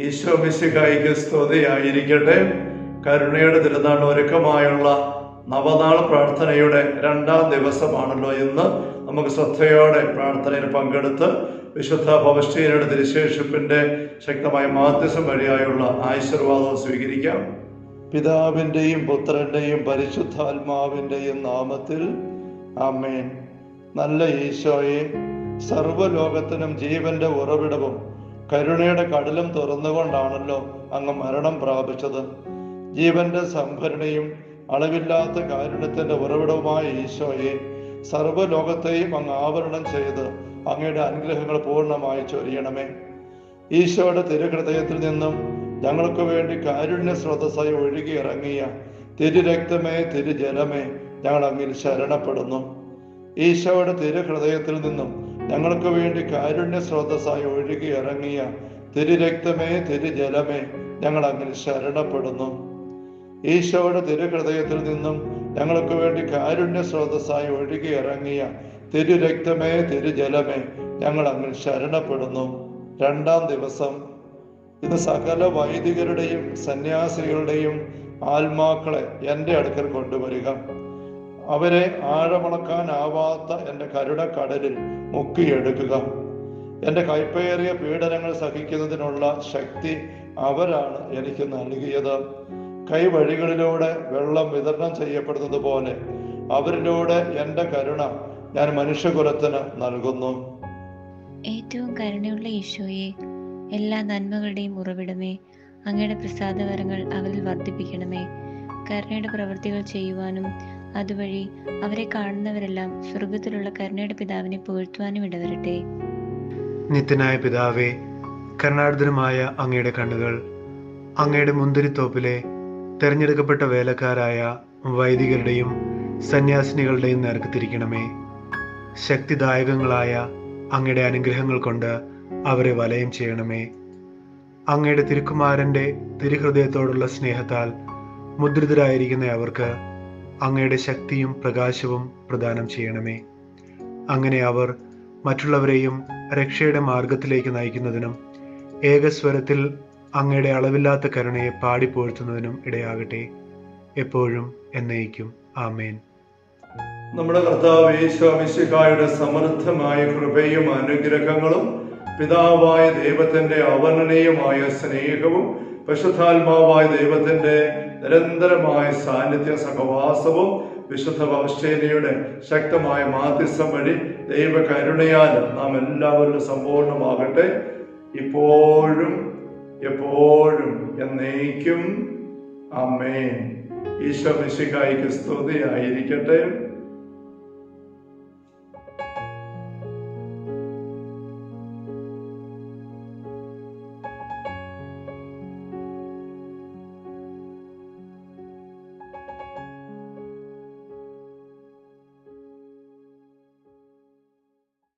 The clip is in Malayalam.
ഈശോ മിശിഹായിക്ക് സ്തുതിയായിരിക്കട്ടെ. കരുണയുടെ തിരുനാൾ ഒരുക്കമായുള്ള നവനാൾ പ്രാർത്ഥനയുടെ രണ്ടാം ദിവസമാണല്ലോ ഇന്ന്. നമുക്ക് ശ്രദ്ധയോടെ പ്രാർത്ഥനയിൽ പങ്കെടുത്ത് വിശുദ്ധ പവഷ്ടീനയുടെ തിരുശേഷിപ്പിന്റെ ശക്തമായ മാധ്യസം വഴിയായുള്ള ആശീർവാദം സ്വീകരിക്കാം. പിതാവിന്റെയും പുത്രന്റെയും പരിശുദ്ധാത്മാവിന്റെയും നാമത്തിൽ ആമേൻ. നല്ല ഈശോയെ സർവലോകത്തിനും ജീവന്റെ ഉറവിടവും കരുണയുടെ കടലും തുറന്നുകൊണ്ടാണല്ലോ അങ്ങ് മരണം പ്രാപിച്ചത്. ജീവന്റെ സംഭരണയും അളവില്ലാത്ത കാരുണ്യത്തിന്റെ ഉറവിടവുമായ ഈശോയെ സർവലോകത്തെയും അങ്ങ് ആവരണം ചെയ്ത് അങ്ങയുടെ അനുഗ്രഹങ്ങൾ പൂർണമായി ചൊരിയണമേ. ഈശോയുടെ തിരുഹൃദയത്തിൽ നിന്നും ഞങ്ങൾക്ക് വേണ്ടി കാരുണ്യ സ്രോതസ്സായി ഒഴുകി ഇറങ്ങിയ തിരുരക്തമേ തിരുജലമേ ഞങ്ങൾ അങ്ങിൽ ശരണപ്പെടുന്നു. ഈശോയുടെ തിരുഹൃദയത്തിൽ നിന്നും ഞങ്ങൾക്ക് വേണ്ടി കാരുണ്യ സ്രോതസ്സായി ഒഴുകി ഇറങ്ങിയ തിരുരക്തമേ തിരുജലമേ ഞങ്ങൾ അങ്ങനെ ശരണപ്പെടുന്നു. ഈശോയുടെ തിരുഹൃദയത്തിൽ നിന്നും ഞങ്ങൾക്ക് വേണ്ടി കാരുണ്യ സ്രോതസ്സായി ഒഴുകി ഇറങ്ങിയ തിരുരക്തമേ തിരുജലമേ ഞങ്ങൾ അങ്ങനെ ശരണപ്പെടുന്നു. രണ്ടാം ദിവസം ഇന്ന് സകല വൈദികരുടെയും സന്യാസികളുടെയും ആത്മാക്കളെ എന്റെ അടുക്കൽ കൊണ്ടുവരിക. അവരെ ആഴമണക്കാനാവാത്ത എന്റെ കരുണക്കടലിൽ മുക്കിയെടുക്കുക. എന്റെ കൈപ്പേറിയ പീഡനങ്ങൾ സഹിക്കുന്നതിനുള്ള ശക്തി അവരാണ് എനിക്ക് നൽകിയത്. കൈവഴികളിലൂടെ വെള്ളം വിതരണം ചെയ്യപ്പെടുന്നത് പോലെ അവരിലൂടെ എന്റെ കരുണ ഞാൻ മനുഷ്യകുലത്തിന് നൽകുന്നു. ഏറ്റവും കരുണയുള്ള ഈശോയെ എല്ലാ നന്മകളുടെയും ഉറവിടമേ അങ്ങയുടെ പ്രസാദവരങ്ങൾ അവരിൽ വർദ്ധിപ്പിക്കണമേ. കരുണയുടെ പ്രവൃത്തികൾ ചെയ്യുവാനും അതുവഴി അവരെ കാണുന്നവരെല്ലാം സ്വർഗത്തിലുള്ള കരുണയുടെ പിതാവിനെ പുകഴ്ത്തുവാനും ഇടവരട്ടെ. നിത്യനായ പിതാവേ കരുണാർദ്രമായ അങ്ങയുടെ കണ്ണുകൾ അങ്ങയുടെ മുന്തിരിത്തോപ്പിലെ തെരഞ്ഞെടുക്കപ്പെട്ട വേലക്കാരായ വൈദികരുടെയും സന്യാസിനികളുടെയും നേർക്ക് തിരിക്കണമേ ശക്തിദായകങ്ങളായ അങ്ങയുടെ അനുഗ്രഹങ്ങൾ കൊണ്ട് അവരെ വലയം ചെയ്യണമേ. അങ്ങയുടെ തിരുക്കുമാരന്റെ തിരുഹൃദയത്തോടുള്ള സ്നേഹത്താൽ മുദ്രിതരായിരിക്കുന്ന അവർക്ക് അങ്ങയുടെ ശക്തിയും പ്രകാശവും പ്രദാനം ചെയ്യണമേ. അങ്ങനെ അവർ മറ്റുള്ളവരെയും രക്ഷയുടെ മാർഗത്തിലേക്ക് നയിക്കുന്നതിനും ഏകസ്വരത്തിൽ അങ്ങയുടെ അളവില്ലാത്ത കരുണയെ പാടിപ്പോഴ്ത്തുന്നതിനും ഇടയാകട്ടെ. എപ്പോഴും എന്നേക്കും. ആമേൻ. നമ്മുടെ കർത്താവ് യേശുമിശിഹായുടെ സമൃദ്ധമായ കൃപയും അനുഗ്രഹങ്ങളും പിതാവായ ദൈവത്തിന്റെ അവർണനീയമായ സ്നേഹവും പശുദ്ധാത്മാവായ ദൈവത്തിന്റെ നിരന്തരമായ സാന്നിധ്യ സഹവാസവും വിശുദ്ധ വംശേനയുടെ ശക്തമായ മാധ്യസ്ഥം വഴി ദൈവ കരുണയാൽ നാം എല്ലാവരിലും സമ്പൂർണമാകട്ടെ ഇപ്പോഴും എപ്പോഴും എന്നേക്കും. അമ്മേ ഈശോ സ്തുതിയായിരിക്കട്ടെ.